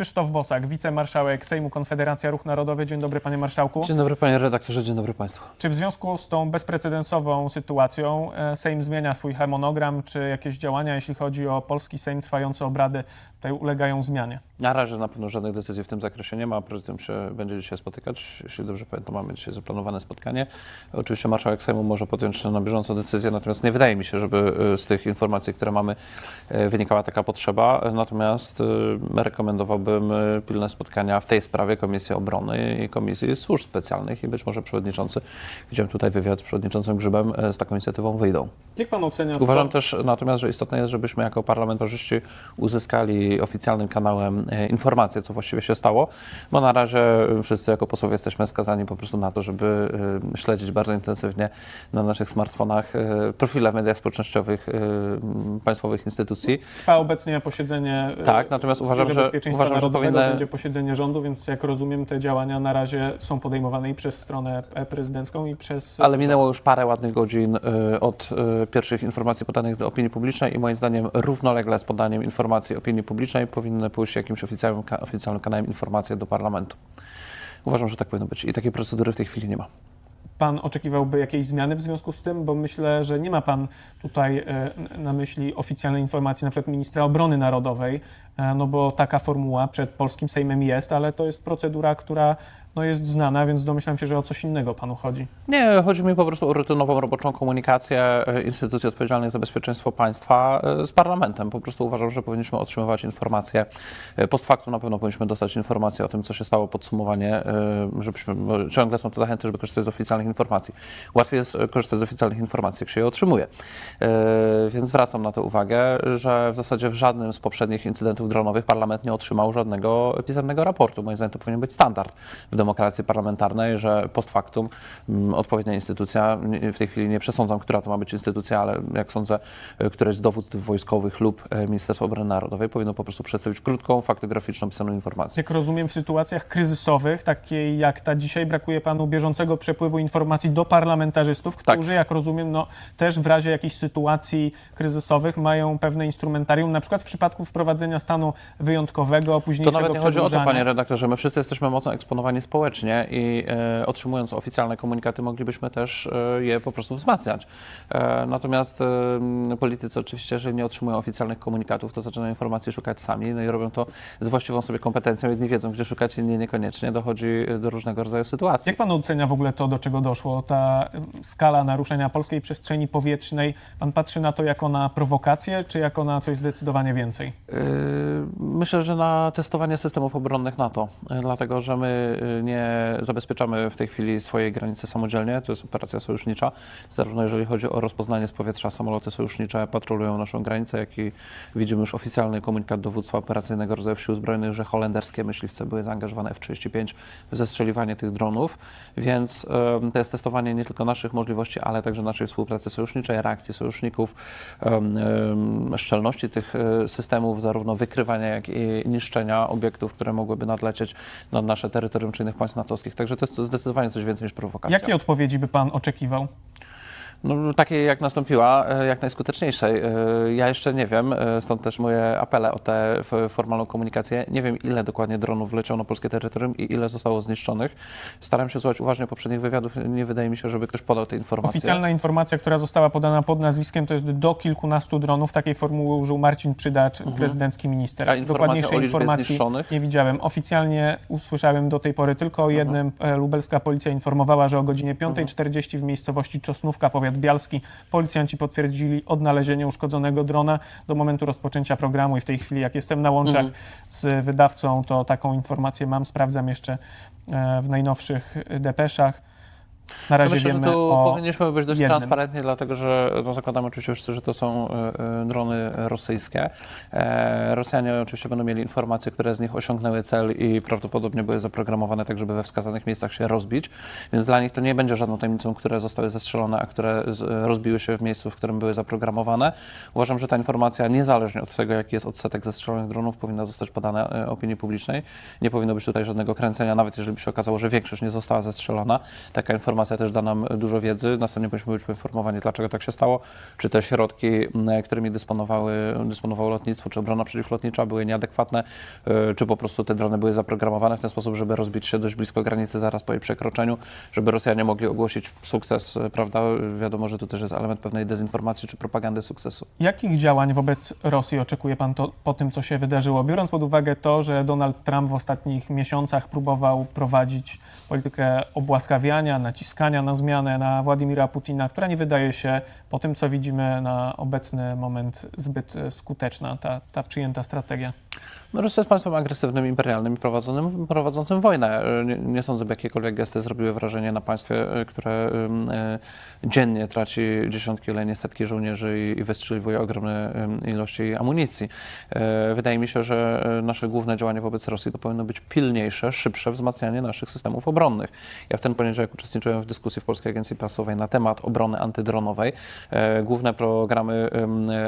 Krzysztof Bosak, wicemarszałek Sejmu Konfederacja Ruch Narodowy. Dzień dobry, panie marszałku. Dzień dobry panie redaktorze, dzień dobry państwu. Czy w związku z tą bezprecedensową sytuacją e, Sejm zmienia swój harmonogram, czy jakieś działania, jeśli chodzi o polski Sejm trwające obrady, tutaj ulegają zmianie? Na razie na pewno żadnych decyzji w tym zakresie nie ma. Prezydent się będzie dzisiaj spotykać. Jeśli dobrze pamiętam, mamy dzisiaj zaplanowane spotkanie. Oczywiście marszałek Sejmu może podjąć na bieżąco decyzję, natomiast nie wydaje mi się, żeby e, z tych informacji, które mamy, e, wynikała taka potrzeba. Natomiast rekomendowałbym e, pilne spotkania w tej sprawie Komisji Obrony i Komisji Służb Specjalnych i być może przewodniczący, widziałem tutaj wywiad z przewodniczącym Grzybem, e, z taką inicjatywą wyjdą. Jak pan ocenia Uważam to? też natomiast, że istotne jest, żebyśmy jako parlamentarzyści uzyskali oficjalnym kanałem e, informacje, co właściwie się stało, bo na razie wszyscy jako posłowie jesteśmy skazani po prostu na to, żeby śledzić bardzo intensywnie na naszych smartfonach profile w mediach społecznościowych państwowych instytucji. Trwa obecnie posiedzenie Tak, natomiast uważam, że, uważam, że Narodowego, będzie posiedzenie rządu, więc jak rozumiem, te działania na razie są podejmowane i przez stronę e, prezydencką i przez... Ale minęło już parę ładnych godzin y, od pierwszych informacji podanych do opinii publicznej i moim zdaniem równolegle z podaniem informacji opinii publicznej powinny pójść jakimś oficjalnym, oficjalnym kanałem informacje do parlamentu. Uważam, że tak powinno być i takiej procedury w tej chwili nie ma. Pan oczekiwałby jakiejś zmiany w związku z tym? Bo myślę, że nie ma pan tutaj e, na myśli oficjalnej informacji na przykład ministra obrony narodowej, e, no bo taka formuła przed polskim Sejmem jest, ale to jest procedura, która no, jest znana, więc domyślam się, że o coś innego panu chodzi. Nie, chodzi mi po prostu o rutynową, roboczą komunikację y, instytucji odpowiedzialnych za bezpieczeństwo państwa y, z parlamentem. Po prostu uważam, że powinniśmy otrzymywać informacje. y, Post factum na pewno powinniśmy dostać informacje o tym, co się stało, podsumowanie, żebyśmy, ciągle są te zachęty, żeby korzystać z oficjalnych informacji. Łatwiej jest korzystać z oficjalnych informacji, jak się je otrzymuje. Więc zwracam na to uwagę, że w zasadzie w żadnym z poprzednich incydentów dronowych parlament nie otrzymał żadnego pisemnego raportu. Moim zdaniem to powinien być standard w demokracji parlamentarnej, że post factum mm, odpowiednia instytucja, w tej chwili nie przesądzam, która to ma być instytucja, ale jak sądzę, y, któreś z dowództw wojskowych lub y, Ministerstwo Obrony Narodowej powinno po prostu przedstawić krótką, faktograficzną, pisaną informację. Jak rozumiem, w sytuacjach kryzysowych, takiej jak ta dzisiaj, brakuje panu bieżącego przepływu informacji do parlamentarzystów, Tak. którzy, jak rozumiem, no, też w razie jakichś sytuacji kryzysowych mają pewne instrumentarium, na przykład w przypadku wprowadzenia stanu wyjątkowego, To późniejszego nawet nie chodzi o to, panie redaktorze. My wszyscy jesteśmy mocno eksponowani społecznie i e, otrzymując oficjalne komunikaty, moglibyśmy też e, je po prostu wzmacniać. E, natomiast politycy oczywiście, jeżeli nie otrzymują oficjalnych komunikatów, to zaczynają informacji szukać sami, no i robią to z właściwą sobie kompetencją. Jedni wiedzą, gdzie szukać, inni niekoniecznie. Dochodzi do różnego rodzaju sytuacji. Jak pan ocenia w ogóle to, do czego doszło? Ta skala naruszenia polskiej przestrzeni powietrznej, pan patrzy na to jako na prowokację, czy jako na coś zdecydowanie więcej? Myślę, że na testowanie systemów obronnych NATO, dlatego że my nie zabezpieczamy w tej chwili swojej granicy samodzielnie. To jest operacja sojusznicza, zarówno jeżeli chodzi o rozpoznanie z powietrza samoloty sojusznicze patrolują naszą granicę, jak i widzimy już oficjalny komunikat dowództwa operacyjnego rodzajów sił zbrojnych, że holenderskie myśliwce były zaangażowane w 35 w zestrzeliwanie tych dronów, więc to jest testowanie nie tylko naszych możliwości, ale także naszej współpracy sojuszniczej, reakcji sojuszników, szczelności tych e, systemów, zarówno wykrywania, jak i niszczenia obiektów, które mogłyby nadlecieć nad nasze terytorium czy innych państw natowskich. Także to jest zdecydowanie coś więcej niż prowokacja. Jakie odpowiedzi by pan oczekiwał? No, takiej jak nastąpiła, e, jak najskuteczniejszej. E, Ja jeszcze nie wiem, e, stąd też moje apele o tę formalną komunikację. Nie wiem, ile dokładnie dronów wleciało na polskie terytorium i ile zostało zniszczonych. Staram się słuchać uważnie poprzednich wywiadów. Nie wydaje mi się, żeby ktoś podał te informacje. Oficjalna informacja, która została podana pod nazwiskiem, to jest do kilkunastu dronów. Takiej formuły użył Marcin Przydacz, prezydencki minister. Mhm. A Dokładniejszej informacji zniszczonych? nie widziałem. Oficjalnie usłyszałem do tej pory tylko o jednym. E, Lubelska policja informowała, że o godzinie 5.40 w miejscowości Czosnówka, powiat bialski, policjanci potwierdzili odnalezienie uszkodzonego drona do momentu rozpoczęcia programu i w tej chwili, jak jestem na łączach Mhm. z wydawcą, to taką informację mam. Sprawdzam jeszcze e, w najnowszych depeszach. Na razie Myślę, że wiemy tu o powinniśmy być dość jednym. transparentni, dlatego że no, zakładamy oczywiście wszyscy, że to są e, e, drony rosyjskie. E, Rosjanie oczywiście będą mieli informacje, które z nich osiągnęły cel i prawdopodobnie były zaprogramowane tak, żeby we wskazanych miejscach się rozbić, więc dla nich to nie będzie żadną tajemnicą, które zostały zestrzelone, a które rozbiły się w miejscu, w którym były zaprogramowane. Uważam, że ta informacja, niezależnie od tego, jaki jest odsetek zestrzelonych dronów, powinna zostać podana opinii publicznej. Nie powinno być tutaj żadnego kręcenia, nawet jeżeli by się okazało, że większość nie została zestrzelona. Taka informacja informacja też da nam dużo wiedzy. Następnie powinniśmy być poinformowani, dlaczego tak się stało, czy te środki, m, którymi dysponowały, dysponowało lotnictwo, czy obrona przeciwlotnicza były nieadekwatne, y, czy po prostu te drony były zaprogramowane w ten sposób, żeby rozbić się dość blisko granicy zaraz po jej przekroczeniu, żeby Rosjanie mogli ogłosić sukces, y, prawda? Wiadomo, że tu też jest element pewnej dezinformacji czy propagandy sukcesu. Jakich działań wobec Rosji oczekuje pan to, po tym, co się wydarzyło? Biorąc pod uwagę to, że Donald Trump w ostatnich miesiącach próbował prowadzić politykę obłaskawiania, naciskania na zmianę na Władimira Putina, która nie wydaje się po tym, co widzimy na obecny moment zbyt e, skuteczna, ta, ta przyjęta strategia. No, Rosja jest państwem agresywnym, imperialnym i prowadzonym, prowadzącym wojnę. E, Nie, nie sądzę, by jakiekolwiek gesty zrobiły wrażenie na państwie, e, które e, dziennie traci dziesiątki, ale nie setki żołnierzy i, i wystrzeliwuje ogromne ym, ilości amunicji. E, Wydaje mi się, że nasze główne działanie wobec Rosji to powinno być pilniejsze, szybsze wzmacnianie naszych systemów obronnych. Ja w ten poniedziałek uczestniczyłem w dyskusji w Polskiej Agencji Prasowej na temat obrony antydronowej. E, Główne programy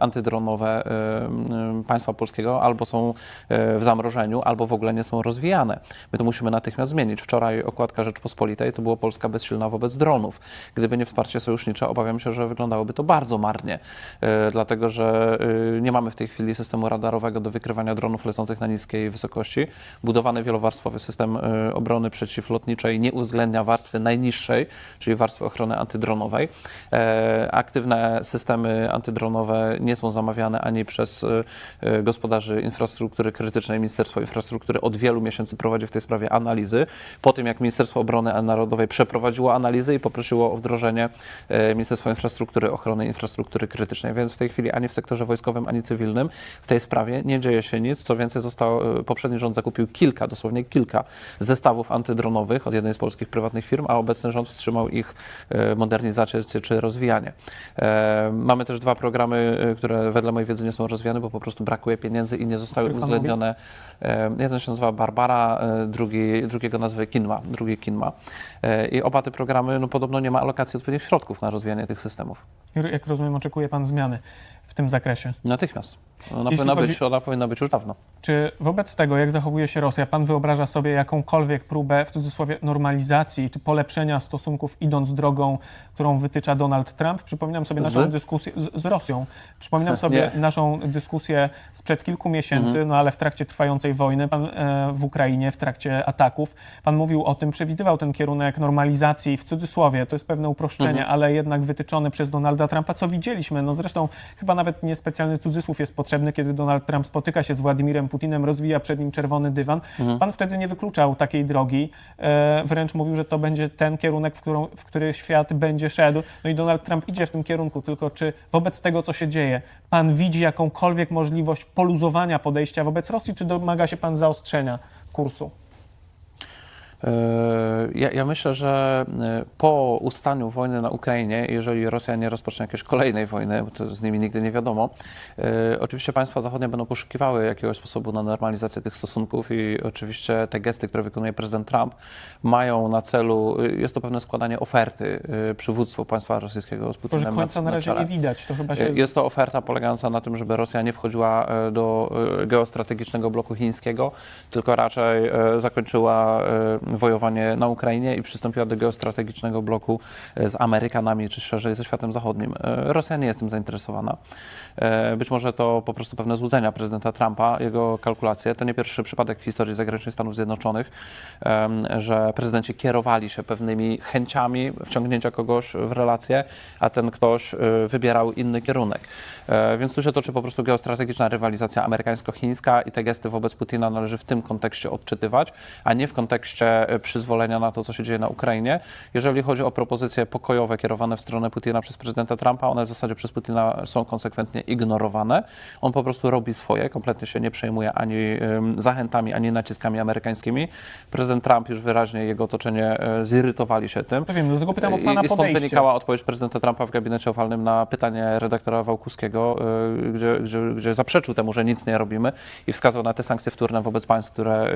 antydronowe państwa polskiego albo są e, w zamrożeniu, albo w ogóle nie są rozwijane. My to musimy natychmiast zmienić. Wczoraj okładka Rzeczpospolitej to było Polska bezsilna wobec dronów. Gdyby nie wsparcie sojusznicze, obawiam się, że wyglądałoby to bardzo marnie, e, dlatego że nie mamy w tej chwili systemu radarowego do wykrywania dronów lecących na niskiej wysokości. Budowany wielowarstwowy system obrony przeciwlotniczej nie uwzględnia warstwy najniższej, czyli warstwy ochrony antydronowej. E, Aktywne systemy antydronowe nie są zamawiane ani przez e, e, gospodarzy infrastruktury krytycznej. Ministerstwo Infrastruktury od wielu miesięcy prowadzi w tej sprawie analizy. Po tym, jak Ministerstwo Obrony Narodowej przeprowadziło analizy i poprosiło o wdrożenie Ministerstwo Infrastruktury ochrony infrastruktury krytycznej, więc w tej chwili ani w sektorze wojskowym, ani cywilnym w tej sprawie nie dzieje się nic. Co więcej, został, poprzedni rząd zakupił kilka, dosłownie kilka zestawów antydronowych od jednej z polskich prywatnych firm, a obecny rząd wstrzymał ich e, modernizację czy- czy rozwijanie. E, Mamy też dwa programy, e, które wedle mojej wiedzy nie są rozwijane, bo po prostu brakuje pieniędzy i nie zostały uwzględnione. Jeden się nazywa Barbara, drugi, drugiego nazwy Kinma, drugi Kinma. I oba te programy, no podobno nie ma alokacji odpowiednich środków na rozwijanie tych systemów. Jak rozumiem, oczekuje pan zmiany w tym zakresie. Natychmiast. Ona, Jeśli powinna chodzi- być, ona powinna być już dawno. Czy wobec tego, jak zachowuje się Rosja, pan wyobraża sobie jakąkolwiek próbę, w cudzysłowie, normalizacji czy polepszenia stosunków, idąc drogą, którą wytycza Donald Trump? Przypominam sobie Z? naszą dyskusję z, z Rosją. Przypominam sobie Nie. naszą dyskusję sprzed kilku miesięcy, no ale w trakcie trwającej wojny pan, e, w Ukrainie, w trakcie ataków. Pan mówił o tym, przewidywał ten kierunek normalizacji, w cudzysłowie, to jest pewne uproszczenie, ale jednak wytyczony przez Donalda Trumpa, co widzieliśmy. No zresztą chyba nawet niespecjalny cudzysłów jest potrzebny, kiedy Donald Trump spotyka się z Władimirem Putinem, rozwija przed nim czerwony dywan. Pan wtedy nie wykluczał takiej drogi, e, wręcz mówił, że to będzie ten kierunek, w, którą, w który świat będzie szedł. No i Donald Trump idzie w tym kierunku, tylko czy wobec tego, co się dzieje, pan widzi jakąkolwiek możliwość poluzowania podejścia wobec Rosji, czy domaga się pan zaostrzenia kursu? E, Ja, ja myślę, że e, po ustaniu wojny na Ukrainie, jeżeli Rosja nie rozpocznie jakiejś kolejnej wojny, bo to z nimi nigdy nie wiadomo, e, oczywiście państwa zachodnie będą poszukiwały jakiegoś sposobu na normalizację tych stosunków i oczywiście te gesty, które wykonuje prezydent Trump, mają na celu, jest to pewne składanie oferty przywództwu państwa rosyjskiego z Putinem że końca na razie nie widać. To chyba się... Jest to oferta polegająca na tym, żeby Rosja nie wchodziła do geostrategicznego bloku chińskiego, tylko raczej zakończyła wojowanie na Ukrainie i przystąpiła do geostrategicznego bloku e, z Amerykanami, czy szerzej ze światem zachodnim. E, Rosja nie jest tym zainteresowana. E, Być może to po prostu pewne złudzenia prezydenta Trumpa, jego kalkulacje. To nie pierwszy przypadek w historii zagranicznej Stanów Zjednoczonych, że prezydenci kierowali się pewnymi chęciami wciągnięcia kogoś w relacje, a ten ktoś wybierał inny kierunek. Więc tu się toczy po prostu geostrategiczna rywalizacja amerykańsko-chińska i te gesty wobec Putina należy w tym kontekście odczytywać, a nie w kontekście e, przyzwolenia na to, co się dzieje na Ukrainie. Jeżeli chodzi o propozycje pokojowe kierowane w stronę Putina przez prezydenta Trumpa, one w zasadzie przez Putina są konsekwentnie ignorowane. On po prostu robi swoje, kompletnie się nie przejmuje ani zachętami, ani naciskami amerykańskimi. Prezydent Trump już wyraźnie jego otoczenie e, zirytowali się tym. To wiem, dlatego pytam o pana I stąd podejście. wynikała odpowiedź prezydenta Trumpa w gabinecie owalnym na pytanie redaktora Wałkuskiego, y, gdzie, gdzie, gdzie zaprzeczył temu, że nic nie robimy i wskazał na te sankcje wtórne wobec państw, które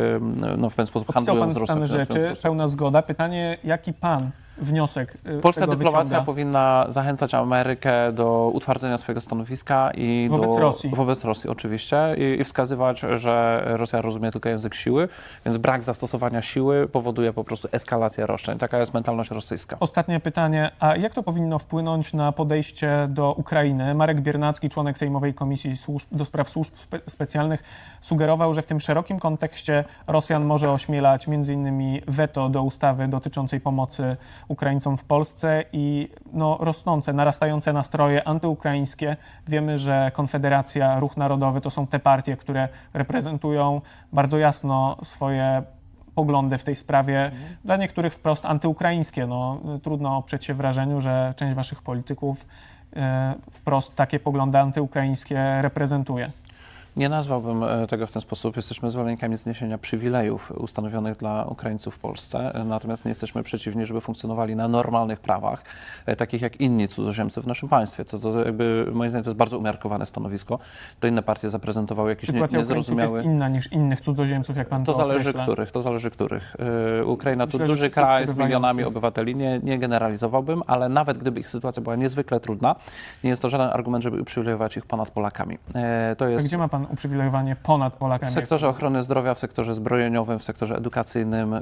no, w pewien sposób Opisał handlują pan z Rosją. stany rzeczy, Rosją. pełna zgoda. Pytanie, jaki pan wniosek y, Polska dyplomacja wyciąga? powinna zachęcać Amerykę do utwardzenia swojego stanowiska i Wobec do, Rosji. Wobec Rosji, oczywiście. I, I wskazywać, że Rosja rozumie tylko język siły, więc brak zastosowania siły powoduje po prostu eskalację roszczeń. Taka jest mentalność rosyjska. Ostatnie pytanie. A jak to powinno wpłynąć na podejście do Ukrainy? Marek Biernacki, członek Sejmowej Komisji Służb, do Spraw Służb Spe Specjalnych, sugerował, że w tym szerokim kontekście Rosjan może ośmielać m.in. weto do ustawy dotyczącej pomocy Ukraińcom w Polsce i no, rosnące, narastające nastroje antyukraińskie. Wiemy, że Konfederacja, Ruch Narodowy to są te partie, które reprezentują bardzo jasno swoje poglądy w tej sprawie, dla niektórych wprost antyukraińskie. No, trudno oprzeć się wrażeniu, że część waszych polityków e, wprost takie poglądy antyukraińskie reprezentuje. Nie nazwałbym e, tego w ten sposób. Jesteśmy zwolennikami zniesienia przywilejów ustanowionych dla Ukraińców w Polsce, e, natomiast nie jesteśmy przeciwni, żeby funkcjonowali na normalnych prawach, e, takich jak inni cudzoziemcy w naszym państwie. To, to jakby, moim zdaniem, to jest bardzo umiarkowane stanowisko. To inne partie zaprezentowały jakiś nie, Sytuacja Ukraińców jest niezrozumiały... inna niż innych cudzoziemców, jak pan to, To zależy określa. których, to zależy których. Ukraina Myślę, to duży kraj z milionami obywateli, nie, nie generalizowałbym, ale nawet gdyby ich sytuacja była niezwykle trudna, nie jest to żaden argument, żeby uprzywilejować ich ponad Polakami. To A jest gdzie ma pan uprzywilejowanie ponad Polakami? w sektorze ochrony zdrowia, w sektorze zbrojeniowym, w sektorze edukacyjnym,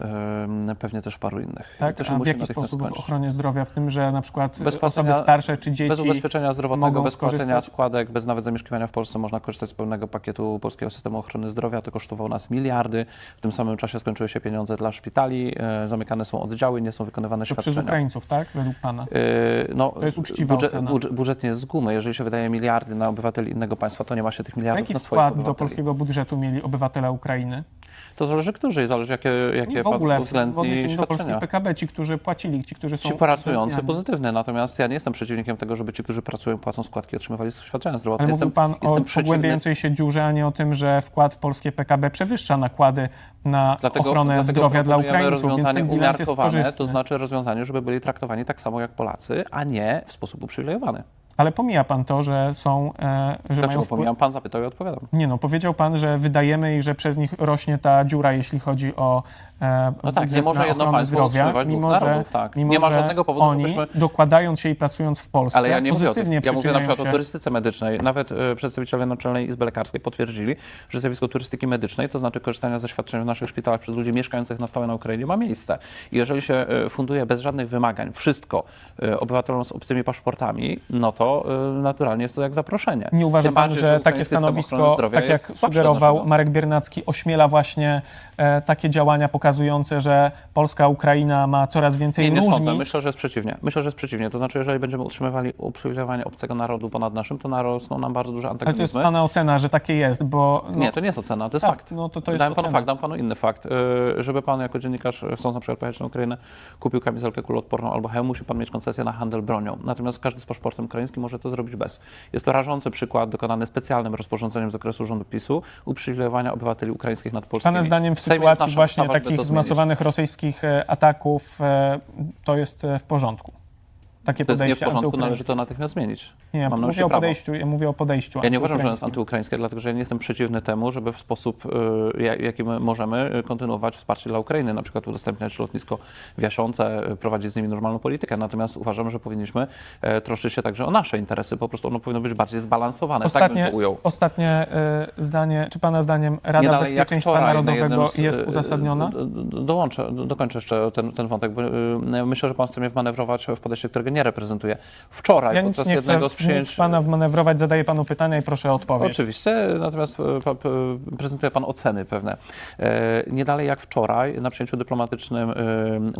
pewnie też paru innych. Tak? się A w jaki sposób w ochronie zdrowia? W tym, że na przykład osoby starsze czy dzieci Bez ubezpieczenia zdrowotnego, bez płacenia skorzystać? składek, bez nawet zamieszkiwania w Polsce można korzystać z pełnego pakietu polskiego systemu ochrony zdrowia. To kosztowało nas miliardy. W tym samym czasie skończyły się pieniądze dla szpitali, e, zamykane są oddziały, nie są wykonywane to przez świadczenia. Ukraińców, tak? Według pana. Yy, No, To jest uczciwa budżet, budżet, budżet nie jest z gumy. Jeżeli się wydaje miliardy na obywateli innego państwa, to nie ma się tych miliardów na wkład do obywateli. polskiego budżetu mieli obywatele Ukrainy? To zależy którzy i zależy jakie, jakie Nie w ogóle w, odniesieniu do polskiej. PKB, ci, którzy płacili, ci, którzy są Ci pracujący pozytywny, natomiast ja nie jestem przeciwnikiem tego, żeby ci, którzy pracują, płacą składki, otrzymywali świadczenia zdrowotne. Ale jestem, mówił Pan jestem o przeciwny pogłębiającej się dziurze, a nie o tym, że wkład w polskie PKB przewyższa nakłady na Dlatego, ochronę dlatego zdrowia dla Ukraińców, więc rozwiązanie ten bilans jest korzystny. to znaczy rozwiązanie, żeby byli traktowani tak samo jak Polacy, a nie w sposób uprzywilejowany. Ale pomija Pan to, że są, e, że Dlaczego wpływ... pomijam? Pan zapytał i odpowiadam. Nie no, powiedział Pan, że wydajemy i że przez nich rośnie ta dziura, jeśli chodzi o No tak, nie może jedno państwo zdrowia, utrzymywać dwóch mimo, narodów, że, tak. mimo Nie ma że żadnego powodu, oni, żebyśmy- dokładając się i pracując w Polsce, Ale ja nie mówię o tym. Ja mówię na przykład o się... turystyce medycznej. Nawet e, przedstawiciele Naczelnej Izby Lekarskiej potwierdzili, że zjawisko turystyki medycznej, to znaczy korzystania ze świadczeń w naszych szpitalach przez ludzi mieszkających na stałe na Ukrainie, ma miejsce. I jeżeli się e, funduje bez żadnych wymagań wszystko e, obywatelom z obcymi paszportami, no to e, naturalnie jest to jak zaproszenie. Nie uważa pan, bardziej, że takie stanowisko, tak jak sugerował. Marek Biernacki, ośmiela właśnie e, takie działania pokazujące, że Polska, Ukraina ma coraz więcej Nie, nie różnic? sądzę. Myślę, że jest przeciwnie. Myślę, że jest przeciwnie. To znaczy, jeżeli będziemy utrzymywali uprzywilejowanie obcego narodu ponad naszym, to narosną nam bardzo duże Ale to jest antagonizmy. pana ocena, że takie jest, bo... No, Nie, to nie jest ocena, to jest tak, fakt. no to to jest dam panu fakt, dam panu inny fakt. Yy, Żeby pan jako dziennikarz, chcąc na przykład pojechać na Ukrainę, kupił kamizelkę kuloodporną albo hełm, musi pan mieć koncesję na handel bronią. Natomiast każdy z paszportem ukraińskim może to zrobić bez. Jest to rażący przykład dokonany specjalnym rozporządzeniem z okresu rządu PiSu uprzywilejowania obywateli ukraińskich nad polskimi. Pana zdaniem w sytuacji właśnie takich. Zmasowanych rosyjskich e, ataków e, to jest e, w porządku? Takie To jest nie w porządku, należy to natychmiast zmienić. Nie, Mam mówię o podejściu, ja mówię o podejściu Ja nie uważam, że jest antyukraińskie, dlatego że ja nie jestem przeciwny temu, żeby w sposób, y, ja- jaki my możemy, y, kontynuować wsparcie dla Ukrainy, na przykład udostępniać lotnisko w Jasiące, y, prowadzić z nimi normalną politykę. Natomiast uważam, że powinniśmy e, troszczyć się także o nasze interesy. Po prostu ono powinno być bardziej zbalansowane. tak Ostatnie, to ujął. ostatnie zdanie, czy Pana zdaniem Rada Bezpieczeństwa Narodowego z, jest uzasadniona? do- do- Dołączę, do- dokończę jeszcze ten, ten wątek, bo y, myślę, że pan chce mnie wmanewrować w podejście, którego nie reprezentuję. Wczoraj Ja podczas nie jednego z przyjęć... Pana wmanewrować, zadaję Panu pytania i proszę o odpowiedź. Oczywiście, natomiast e, prezentuje Pan oceny pewne. E, Nie dalej jak wczoraj na przyjęciu dyplomatycznym e,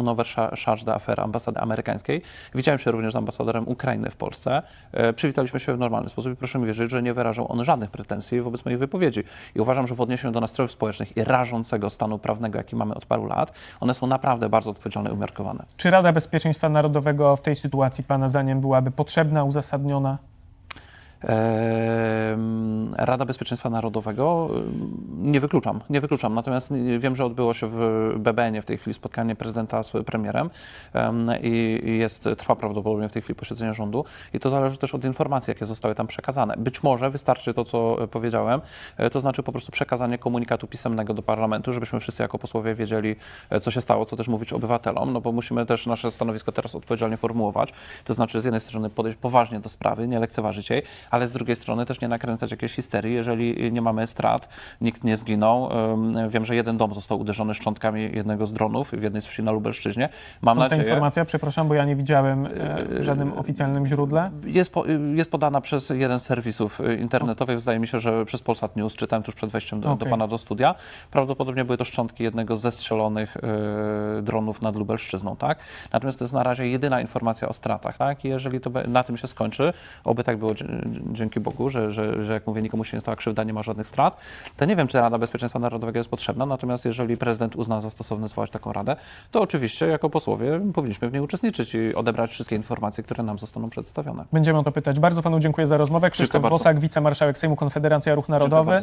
Unover Charge d'Affaires ambasady amerykańskiej widziałem się również z ambasadorem Ukrainy w Polsce. Przywitaliśmy się w normalny sposób i proszę mi wierzyć, że nie wyrażał on żadnych pretensji wobec mojej wypowiedzi. I uważam, że w odniesieniu do nastrojów społecznych i rażącego stanu prawnego, jaki mamy od paru lat, one są naprawdę bardzo odpowiedzialne i umiarkowane. Czy Rada Bezpieczeństwa Narodowego w tej sytuacji Pana zdaniem byłaby potrzebna, uzasadniona? Rada Bezpieczeństwa Narodowego nie wykluczam, nie wykluczam. Natomiast wiem, że odbyło się w BBN-ie w tej chwili spotkanie prezydenta z premierem em, i i jest, trwa prawdopodobnie w tej chwili posiedzenie rządu i to zależy też od informacji, jakie zostały tam przekazane. Być może wystarczy to, co e, powiedziałem, e, to znaczy po prostu przekazanie komunikatu pisemnego do parlamentu, żebyśmy wszyscy jako posłowie wiedzieli, e, co się stało, co też mówić obywatelom, no bo musimy też nasze stanowisko teraz odpowiedzialnie formułować. To znaczy z jednej strony podejść poważnie do sprawy, nie lekceważyć jej, ale z drugiej strony też nie nakręcać jakiejś histerii, jeżeli nie mamy strat, nikt nie zginął. Wiem, że jeden dom został uderzony szczątkami jednego z dronów w jednej z wsi na Lubelszczyźnie. Mam Stąd ta nadzieję, informacja, przepraszam, bo ja nie widziałem e, w żadnym oficjalnym źródle. jest, po, jest podana przez jeden z serwisów y, internetowych, wydaje mi się, że przez Polsat News, czytałem tuż przed wejściem do, do Okej. pana do studia. Prawdopodobnie były to szczątki jednego ze strzelonych y, dronów nad Lubelszczyzną, tak? Natomiast to jest na razie jedyna informacja o stratach, tak? I jeżeli to na tym się skończy, oby tak było, dzięki Bogu, że, że, że jak mówię, nikomu się nie stała krzywda, nie ma żadnych strat, to nie wiem, czy Rada Bezpieczeństwa Narodowego jest potrzebna, natomiast jeżeli prezydent uzna za stosowne zwołać taką radę, to oczywiście jako posłowie powinniśmy w niej uczestniczyć i odebrać wszystkie informacje, które nam zostaną przedstawione. Będziemy o to pytać. Bardzo panu dziękuję za rozmowę. Krzysztof. Bosak, wicemarszałek Sejmu Konfederacja Ruch Narodowy.